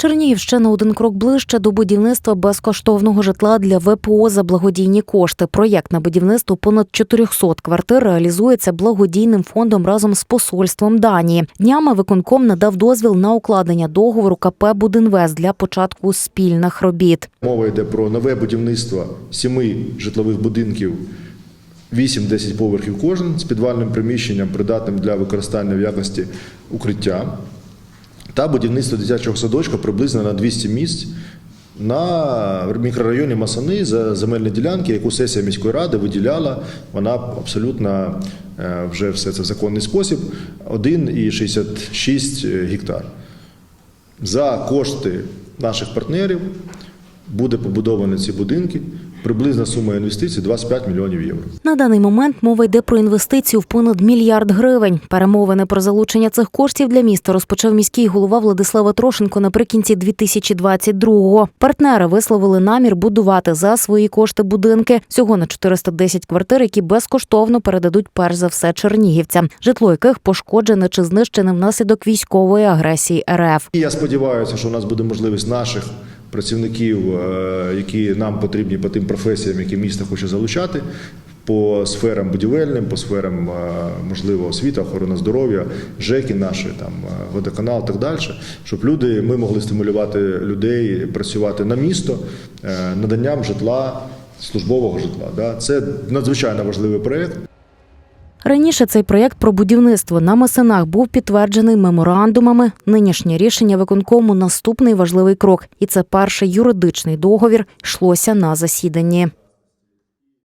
Чернігів ще на один крок ближче до будівництва безкоштовного житла для ВПО за благодійні кошти. Проєкт на будівництво понад 400 квартир реалізується благодійним фондом разом з посольством Данії. Днями виконком надав дозвіл на укладення договору КП Будинвест для початку спільних робіт. Мова йде про нове будівництво сіми житлових будинків 8-10 поверхів кожен з підвальним приміщенням, придатним для використання в якості укриття, та будівництво дитячого садочка приблизно на 200 місць на мікрорайоні Масани за земельні ділянки, яку сесія міської ради виділяла. Вона абсолютно е, вже все це в законний спосіб 1,66 гектар. За кошти наших партнерів буде побудовані ці будинки. Приблизна сума інвестицій 25 мільйонів євро. На даний момент мова йде про інвестицію в понад мільярд гривень. Перемовини про залучення цих коштів для міста розпочав міський голова Владислава Трошенко наприкінці 2022-го. Партнери висловили намір будувати за свої кошти будинки всього на 410 квартир, які безкоштовно передадуть перш за все чернігівцям, житло яких пошкоджене чи знищене внаслідок військової агресії РФ. І я сподіваюся, що у нас буде можливість наших працівників, е, які нам потрібні по тим професіям, які місто хоче залучати. По сферам будівельним, по сферам е, можливо освіта, охорона здоров'я, ЖЕКи наші, там е, водоканал, так далі, щоб люди ми могли стимулювати людей працювати на місто наданням житла, службового житла. Да. Це надзвичайно важливий проєкт. Раніше цей проєкт про будівництво на масинах був підтверджений меморандумами. Нинішнє рішення виконкому наступний важливий крок, і це перший юридичний договір йшлося на засіданні.